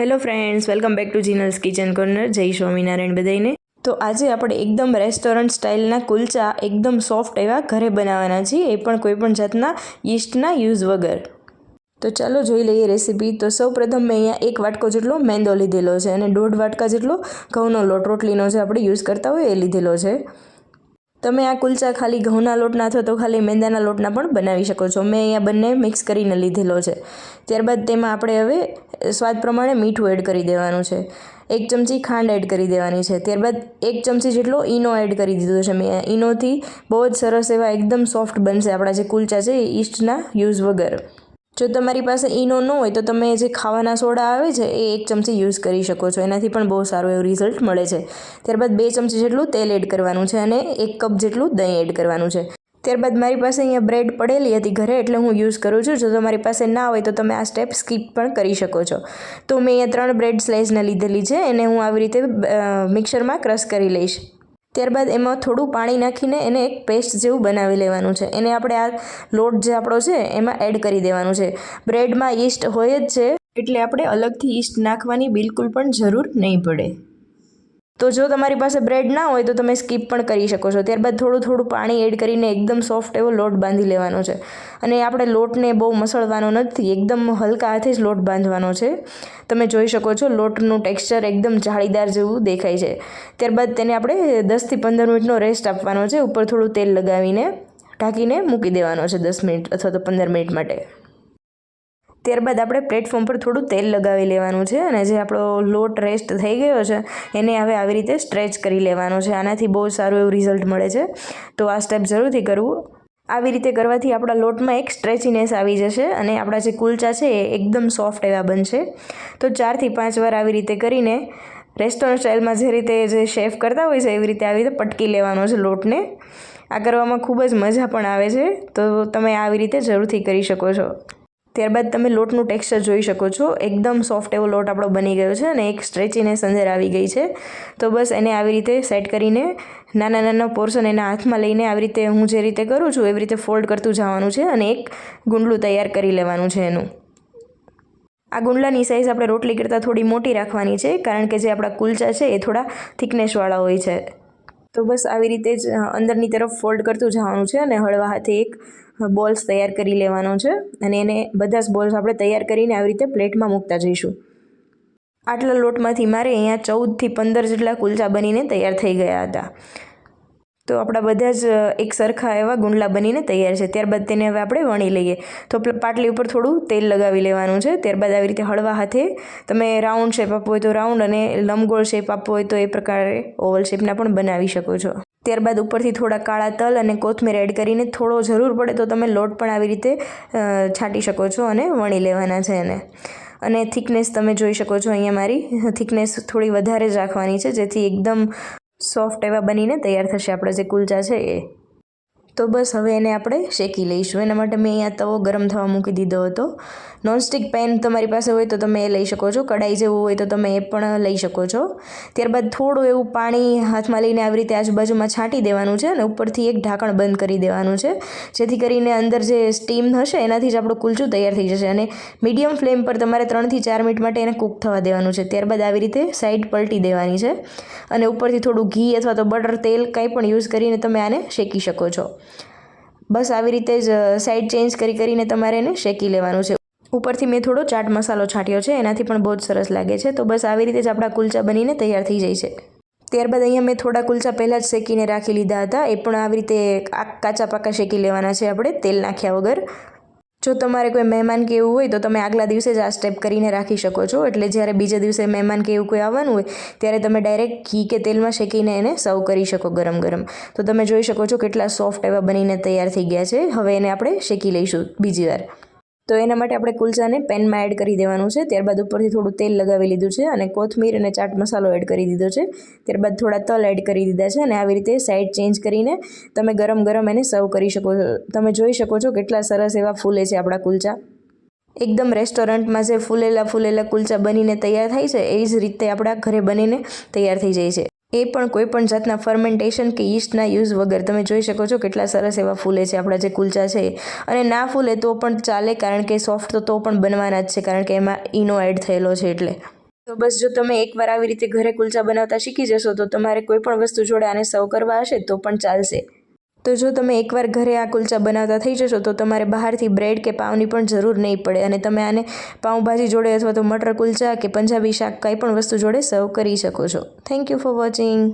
Hello friends welcome back to Jinal's kitchen corner Jai Swaminarayan બધાઈને તો આજે આપણે એકદમ રેસ્ટોરન્ટ સ્ટાઇલના કુલચા એકદમ સોફ્ટ એવા ઘરે બનાવવાના છીએ. એ પણ કોઈ પણ જાતના યીસ્ટના યુઝ વગર. તો ચાલો જોઈ લઈએ રેસીપી તો સૌ પ્રથમ મેં અહીંયા એક વાટકો જેટલો મેંદો લીધેલો છે અને દોઢ વાટકા જેટલો ઘઉંનો લોટ. રોટલીનો જે આપણે યુઝ કરતા હોય એ લીધેલો છે. તમે આ કુલચા ખાલી ઘઉંના લોટના અથવા તો ખાલી મેંદાના લોટના પણ બનાવી શકો છો. મેં અહીંયા બંને મિક્સ કરીને લીધેલો છે. ત્યારબાદ તેમાં આપણે હવે સ્વાદ પ્રમાણે મીઠું એડ કરી દેવાનું છે. એક ચમચી ખાંડ એડ કરી દેવાની છે. ત્યારબાદ એક ચમચી જેટલો ઈનો એડ કરી દીધો છે. મેં ઈનોથી બહુ જ સરસ એવા એકદમ સોફ્ટ બનશે આપણા જે કુલચા છે એ ઈસ્ટના યુઝ વગર. જો તમારી પાસે ઈનો ન હોય તો તમે જે ખાવાના સોડા આવે છે એ એક ચમચી યુઝ કરી શકો છો. એનાથી પણ બહુ સારું એવું રિઝલ્ટ મળે છે. ત્યારબાદ બે ચમચી જેટલું તેલ એડ કરવાનું છે અને એક કપ જેટલું દહીં એડ કરવાનું છે. ત્યારબાદ મારી પાસે અહીંયા બ્રેડ પડેલી હતી ઘરે એટલે હું યુઝ કરું છું. જો તમારી પાસે ના હોય તો તમે આ સ્ટેપ સ્કીપ પણ કરી શકો છો. તો મેં અહીંયા ત્રણ બ્રેડ સ્લાઇસને લીધેલી છે. એને હું આવી રીતે મિક્સરમાં ક્રશ કરી લઈશ. ત્યારબાદ એમાં થોડું પાણી નાખીને એને એક પેસ્ટ જેવું બનાવી લેવાનું છે. એને આપણે આ લોટ જે આપણો છે એમાં એડ કરી દેવાનું છે. બ્રેડમાં ઈસ્ટ હોય જ છે એટલે આપણે અલગથી ઈસ્ટ નાખવાની બિલકુલ પણ જરૂર નહીં પડે. તો જો તમારી પાસે બ્રેડ ના હોય તો તમે સ્કીપ પણ કરી શકો છો. ત્યારબાદ થોડું થોડું પાણી એડ કરીને એકદમ સોફ્ટ એવો લોટ બાંધી લેવાનો છે. અને આપણે લોટને બહુ મસળવાનો નથી, એકદમ હલકા હાથે જ લોટ બાંધવાનો છે. તમે જોઈ શકો છો લોટનું ટેક્સચર એકદમ જાળીદાર જેવું દેખાય છે. ત્યારબાદ તેને આપણે દસથી પંદર મિનિટનો રેસ્ટ આપવાનો છે. ઉપર થોડું તેલ લગાવીને ઢાંકીને મૂકી દેવાનો છે દસ મિનિટ અથવા તો પંદર મિનિટ માટે. ત્યારબાદ આપણે પ્લેટફોર્મ પર થોડું તેલ લગાવી લેવાનું છે અને જે આપણો લોટ રેસ્ટ થઈ ગયો છે, એને હવે આવી રીતે સ્ટ્રેચ કરી લેવાનો છે. આનાથી બહુ સારું એવું રિઝલ્ટ મળે છે. તો આ સ્ટેપ જરૂરથી કરવું. આવી રીતે કરવાથી આપણા લોટમાં એક સ્ટ્રેચીનેસ આવી જશે અને આપણા જે કુલચા છે એ એકદમ સોફ્ટ એવા બનશે. તો ચારથી પાંચ વાર આવી રીતે કરીને રેસ્ટોરન્ટ સ્ટાઇલમાં જે રીતે જે શેફ કરતા હોય છે, એવી રીતે આવી રીતે પટકી લેવાનો છે લોટને. આ કરવામાં ખૂબ જ મજા પણ આવે છે. તો તમે આવી રીતે જરૂરથી કરી શકો છો. ત્યારબાદ તમે લોટનું ટેક્સચર જોઈ શકો છો. એકદમ સોફ્ટ એવો લોટ આપણો બની ગયો છે અને એક સ્ટ્રેચીનેસ અંદર આવી ગઈ છે. તો બસ એને આવી રીતે સેટ કરીને નાના નાના પોર્શન એના હાથમાં લઈને આવી રીતે હું જે રીતે કરું છું, એવી રીતે ફોલ્ડ કરતું જવાનું છે અને એક ગુંડલું તૈયાર કરી લેવાનું છે એનું. આ ગુંડલાની સાઇઝ આપણે રોટલી કરતાં થોડી મોટી રાખવાની છે, કારણ કે જે આપણા કુલચા છે એ થોડા થિકનેસવાળા હોય છે. તો બસ આવી રીતે જ અંદરની તરફ ફોલ્ડ કરતું જવાનું છે અને હળવા હાથે એક બોલ્સ તૈયાર કરી લેવાનો છે અને એને બધા જ બોલ્સ આપણે તૈયાર કરીને આવી રીતે પ્લેટમાં મૂકતા જઈશું. આટલા લોટમાંથી મારે અહીંયા ચૌદથી પંદર જેટલા કુલચા બનીને તૈયાર થઈ ગયા હતા. તો આપણા બધા જ એક સરખા એવા ગુંડલા બનીને તૈયાર છે. ત્યારબાદ તેને હવે આપણે વણી લઈએ. તો પાટલી ઉપર થોડું તેલ લગાવી લેવાનું છે. ત્યારબાદ આવી રીતે હળવા હાથે તમે રાઉન્ડ શેપ આપવો હોય તો રાઉન્ડ અને લંબગોળ શેપ આપવો હોય તો એ પ્રકારે ઓવલ શેપના પણ બનાવી શકો છો. ત્યારબાદ ઉપરથી થોડા કાળા તલ અને કોથમીર એડ કરીને થોડો જરૂર પડે તો તમે લોટ પણ આવી રીતે છાંટી શકો છો અને વણી લેવાના છે એને. અને થિકનેસ તમે જોઈ શકો છો અહીંયા મારી. થિકનેસ થોડી વધારે જ રાખવાની છે, જેથી એકદમ સોફ્ટ એવા બનીને તૈયાર થશે. આપણા જે કુલચા છે એ. તો બસ હવે એને આપણે શેકી લઈશું. એના માટે મેં અહીંયા તવો ગરમ થવા મૂકી દીધો હતો. નોનસ્ટિક પેન તમારી પાસે હોય તો તમે એ લઈ શકો છો. કઢાઈ જેવું હોય તો તમે એ પણ લઈ શકો છો. ત્યારબાદ થોડું એવું પાણી હાથમાં લઈને આવી રીતે આજુબાજુમાં છાંટી દેવાનું છે અને ઉપરથી એક ઢાંકણ બંધ કરી દેવાનું છે. જેથી કરીને અંદર જે સ્ટીમ હશે એનાથી જ આપણું કુલચું તૈયાર થઈ જશે અને મીડિયમ ફ્લેમ પર તમારે ત્રણથી ચાર મિનિટ માટે એને કૂક થવા દેવાનું છે. ત્યારબાદ આવી રીતે સાઈડ પલટી દેવાની છે અને ઉપરથી થોડું ઘી અથવા તો બટર તેલ કંઈ પણ યુઝ કરીને તમે આને શેકી શકો છો. બસ આવી રીતે જ સાઈડ ચેન્જ કરી કરીને તમારે એને શેકી લેવાનું છે. ઉપરથી મેં થોડો ચાટ મસાલો છાંટ્યો છે, એનાથી પણ બહુ જ સરસ લાગે છે. તો બસ આવી રીતે જ આપણા કુલચા બનીને તૈયાર થઈ જાય છે. ત્યારબાદ અહીંયા મેં થોડા કુલચા પહેલાં જ શેકીને રાખી લીધા હતા. એ પણ આવી રીતે કાચા પાકા શેકી લેવાના છે આપણે, તેલ નાખ્યા વગર. જો તમારે કોઈ મહેમાન કે એવું હોય તો તમે આગલા દિવસે જ આ સ્ટેપ કરીને રાખી શકો છો. એટલે જ્યારે બીજા દિવસે મહેમાન કે એવું કોઈ આવવાનું હોય, ત્યારે તમે ડાયરેક્ટ ઘી કે તેલમાં શેકીને એને સર્વ કરી શકો ગરમ ગરમ. તો તમે જોઈ શકો છો કેટલા સોફ્ટ એવા બનીને તૈયાર થઈ ગયા છે. હવે એને આપણે શેકી લઈશું બીજી વાર. તો એના માટે આપણે કુલચાને પેનમાં એડ કરી દેવાનું છે. ત્યારબાદ ઉપરથી થોડું તેલ લગાવી લીધું છે અને કોથમીર અને ચાટ મસાલો એડ કરી દીધો છે. ત્યારબાદ થોડા તલ એડ કરી દીધા છે અને આવી રીતે સાઈડ ચેન્જ કરીને તમે ગરમ ગરમ એને સર્વ કરી શકો છો. તમે જોઈ શકો છો કેટલા સરસ એવા ફૂલે છે આપણા કુલચા. એકદમ રેસ્ટોરન્ટમાં જે ફૂલેલા ફૂલેલા કુલચા બનીને તૈયાર થાય છે, એ જ રીતે આપણા ઘરે બનીને તૈયાર થઈ જાય છે. એ પણ કોઈ પણ જાતના ફર્મેન્ટેશન કે યીસ્ટના યુઝ વગર. તમે જોઈ શકો છો કેટલા સરસ એવા ફૂલે છે આપણા જે કુલચા છે. અને ના ફૂલે તો પણ ચાલે, કારણ કે સોફ્ટ તો તો પણ બનવાના જ છે, કારણ કે એમાં ઈનો એડ થયેલો છે એટલે. તો બસ જો તમે એકવાર આવી રીતે ઘરે કુલચા બનાવતા શીખી જશો, તો તમારે કોઈ પણ વસ્તુ જોડે આને સર્વ કરવા હશે તો પણ ચાલશે. તો જો તમે એકવાર ઘરે આ કુલચા બનાવતા થઈ જશો, તો તમારે બહારથી બ્રેડ કે પાઉની પણ જરૂર નહીં પડે. અને તમે આને પાઉંભાજી જોડે અથવા તો મટર કુલચા કે પંજાબી શાક કંઈ પણ વસ્તુ જોડે સર્વ કરી શકો છો. Thank you for watching